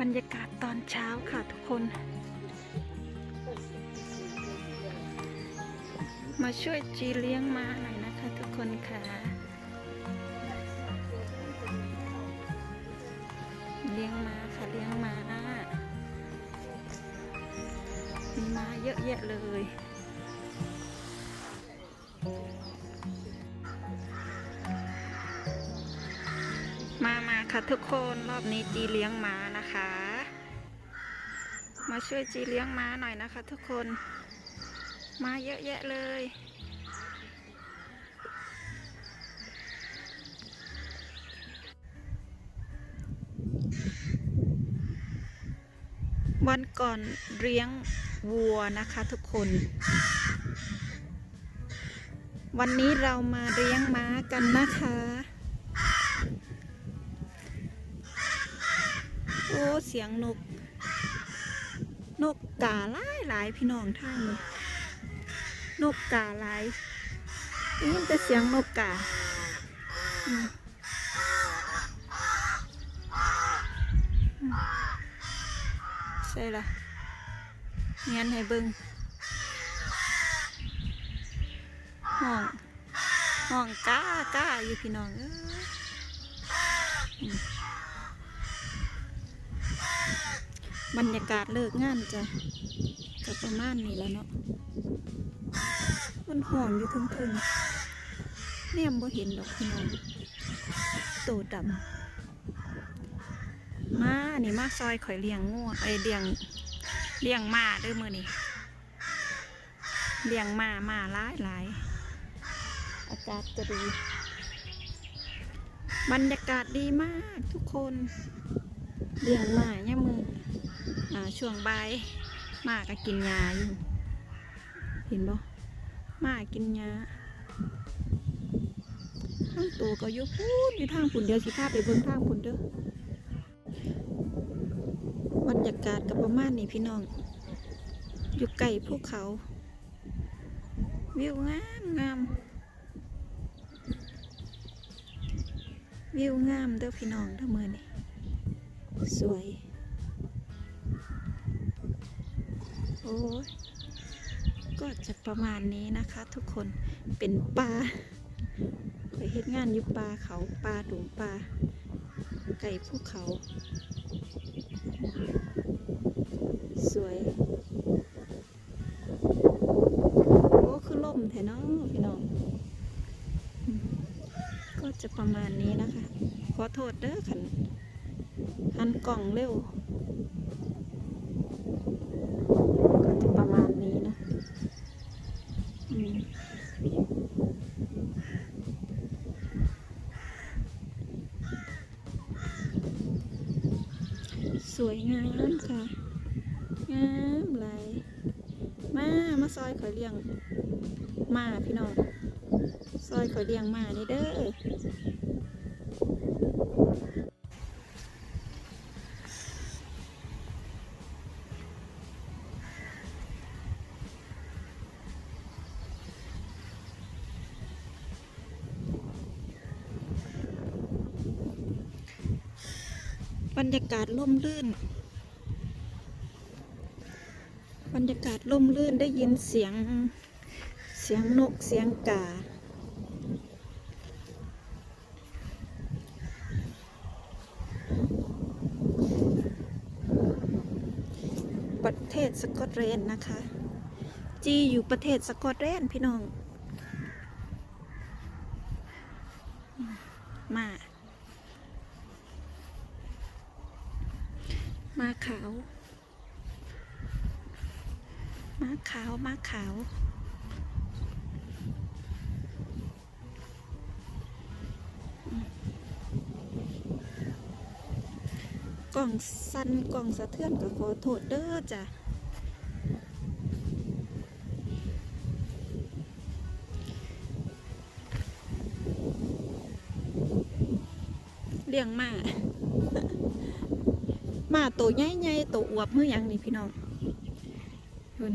บรรยากาศตอนเช้าค่ะทุกคน มาช่วยจีเลี้ยงม้าหน่อยนะคะทุกคนค่ะ เลี้ยงม้าค่ะเลี้ยงม้ามีม้าเยอะแยะเลย มามาค่ะทุกคนรอบนี้จีเลี้ยงม้านะคะ มาช่วยจีเลี้ยงม้าหน่อยนะคะทุกคนมาเยอะแยะเลย วันก่อนเลี้ยงวัวนะคะทุกคน วันนี้เรามาเลี้ยงม้ากันนะคะ อ้เสียงนก นกกาหลายหลายพี่น้องท่างเลยนกกาหลายได้ยินแต่เสียงนกกาอืมอืมใช่ละเงี้ยนให้เบิงห้องห้องกากาอยู่พี่น้องเอ้ยอื บรรยากาศเลิกงานจ้ะก็ประมาณนี้แล้วเนาะมันห่องอยู่ทึ่งๆเนี่ยบ่เห็นดอกพี่น้องโตดำมานี่มาซอยข่อยเลี้ยงงัวไอเลี้ยงเลี้ยงมาด้อมือนี่เลี้ยงมามาหลายหลายอากาศจะดี บรรยากาศดีมากทุกคน เลี้ยงมาเนี่ยามืออ่าช่วงบ่ายหมาก็กินยาอยู่เห็นบ่หมากินยาข้งตัวก็ยู่พูดอยู่ทางฝุ่นเดียวสิพาไปเบิ่งทางฝุ่นเด้อบรรยากาศกับประมาณนี้พี่น้อง อยู่ไกลภูเขา วิวงามงามวิวงามเด้อพี่น้องเด้อมือนี่ สวย โอ้ยก็จะประมาณนี้นะคะทุกคนเป็นปลาไปเฮ็ดงานอยู่ปลาเขาปลาดุงปลาไก่ภูเขา สวยโอ้คือล่มแท้เนาะพี่น้องก็จะประมาณนี้นะคะ ขอโทษเด้อขัน หันกล่องเร็ว ก็จะประมาณนี้นะสวยงามค่ะ งามหลยมา มาซอยข่อยเลี้ยง มาพี่น้อง ซอยข่อยเลี้ยงมานี่เด้อ บรรยากาศล่มลื่น บรรยากาศล่มลื่นได้ยินเสียงเสียงนกเสียงกาประเทศสกอตแลนด์นะคะ จีอยู่ประเทศสกอตแลนด์พี่น้อง มา มาขาว มาขาว มาขาว กล่องสั้นกล่องสะเทือนก็ขอโทษเด้อจ้ะเลี้ยงมา มาตัวใหญ่ๆตัวอวบเมื่อหยังนี่พี่น้องเพิ่น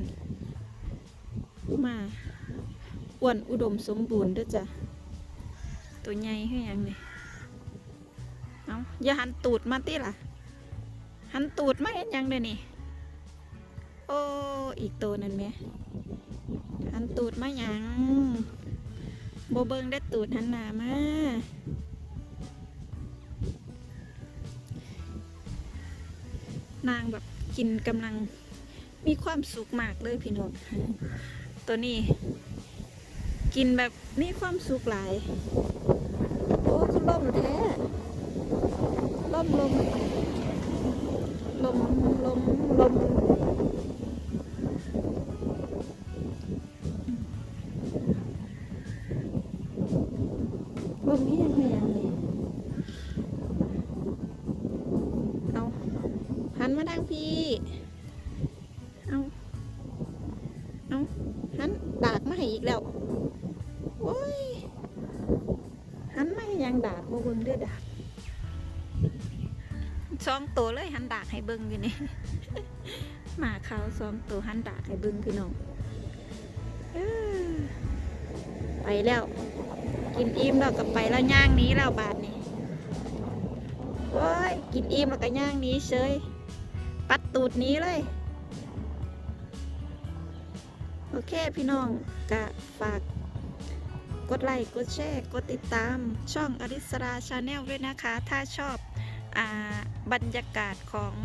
มาอ้วนอุดมสมบูรณ์ด้อจ้ะตัวใหญ่คือหยังนี่เอาอย่าหันตูดมาติล่ะ หันตูดมาเห็นยังเด้อนี่ โอ้อีกตัวนั่นไหมหันตูดมายังโบเบิงได้ตูดหันหนามา นางแบบกินกำลังมีความสุขมากเลยพี่น้องตัวนี้ กินแบบมีความสุขหลาย โอ้คือล่มแท้ล่มลมลมลมลมลมนี่ยังไงยังนี่เอาหัน มาทางพี่ เอาเอาหันดากมาให้อีกแล้วโอ้ยหันมาให้ยังดากบ่เบิ่งเด้อดากสองตัวเลยหันดากให้เบิ่งอยู่นี่หมาเขาสองตัวหันดากให้เบิ่งพี่น้องไปแล้ว กินอิ่มแล้วก็ไปแล้วย่างนี้แล้วบาทนี่โอ้ยกินอิ่มแล้วก็ย่างนี้เฉย ปัดตูดนี้เลย โอเคพี่น้องก็ฝาก กดไลค์กดแชร์กดติดตามช่องอริสราชาแนลด้วยนะคะ ถ้าชอบอบรรยากาศของ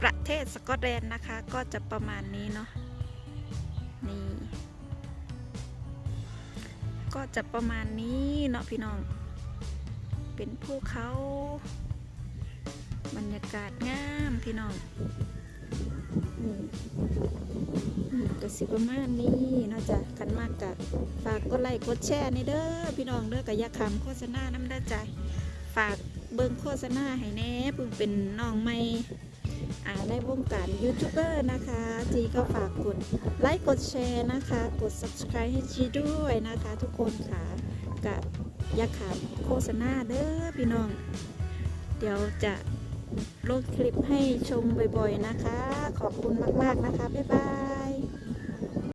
ประเทศสกอตแลนด์นะคะ ก็จะประมาณนี้เนาะนี่ก็จะประมาณนี้เนาะพี่น้อง เป็นภูเขา บรรยากาศงามพี่น้องก็สิประมาณนี้นาะจ๊ะคันมากกะฝากกดไลค์กดแชร์ในเด้อพี่น้องเด้อกับยาคำโฆษณาน้ำเด้ใจฝากเบิ่งโฆษณาให้แน่เพิ่งเป็นน้องใหม่ในวงการยูทูบเบอร์นะคะ จีก็ฝากกดไลค์กดแชร์นะคะ กด subscribe ให้จีด้วยนะคะ ทุกคนค่ะกับยาขามโฆษณาเด้อพี่น้อง เดี๋ยวจะ ลดคลิปให้ชมบ่อยๆนะคะ ขอบคุณมากๆนะคะ บ๊ายบาย